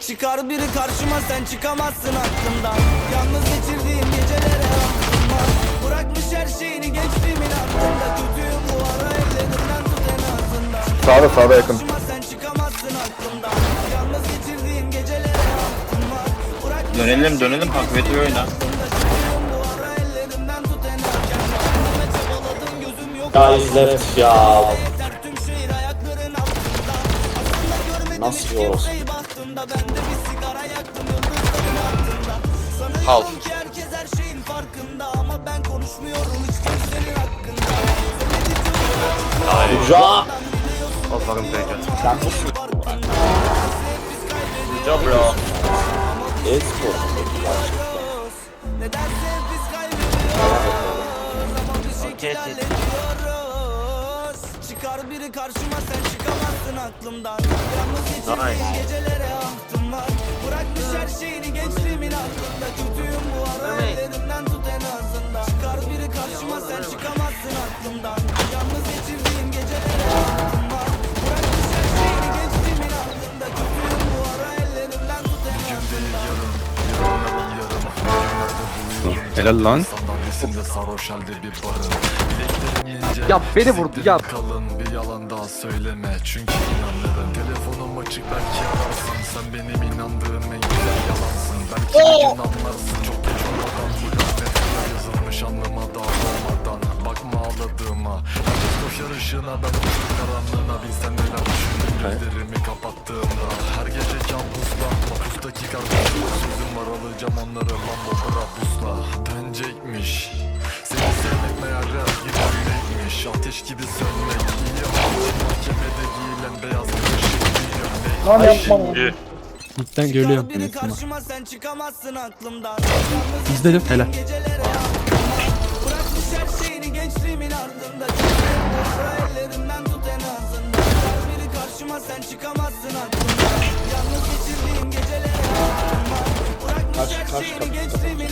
Çıkar biri karşıma sen çıkamazsın aklımdan. Yalnız geçirdiğim gecelere aklım var Bırakmış her şeyini gençliğimin aklında Kötüyüm bu ara ellerinden tut en azından. Sağda sağda yakın. Karşıma sen çıkamazsın aklımdan. Yalnız geçirdiğim gecelere aklım var Bırakmış Dönelim dönelim. Hakveti oyna. Farkında Ama ben konuşmuyorum hiç kimsenin hakkında Uca. Aferin Peyker. Sen bu Job bro. e-spor. Nedense biz kaybediyoruz Ama Çıkar biri karşıma sen çıkamazsın aklımdan. Yalnız geçirdiğim gecelere ahtım var. Bırakmış her şeyini gençliğimin aklında. Kötüyüm bu ara ellerinden tut en azından. Çıkar biri karşıma sen çıkamazsın aklımdan. Yalnız geçirdiğim gecelere ahtım var. Bırakmış her şeyini gençliğimin aklında. Kötüyüm bu ara ellerinden tut en azından. Helal lan. Sandalyesinde sarhoş halde bir barın. Bileklerim ince Ya beni vurdu, ya. kalın bir yalan daha söyleme. Çünkü inanırım. Telefonum açık belki ararsın Sen benim inandığım en güzel yalansın. Belki bir gün anlarsın. Çok geç olmadan Bu lanetler yazılmış anlama daha olmadan. Bakma ağladığıma. Herkes koşar ışığına ben koşar karanlığına. Bilsen neler düşündüm gözlerimi kapattığımda. Her gece kampusla Mapustaki kardeşim Alacağım onları lan bokara pusla Dönecekmiş. Seni sevmek meğer her gibi örnekmiş Ateş gibi sönmek iyi ama Mahkemede giyilen beyaz bir ışık bir örnek Lan yapma. Midden geliyorum. Çıkar biri karşıma sen çıkamazsın aklımdan. İzledim helal. Bırakmış her şeyini gençliğimin ardında. Ellerinden tut en azından. Çıkar biri karşıma sen çıkamazsın aklımdan. Yalnız geçirdiğim gecelere Bırakmış her şeyini gençliğimin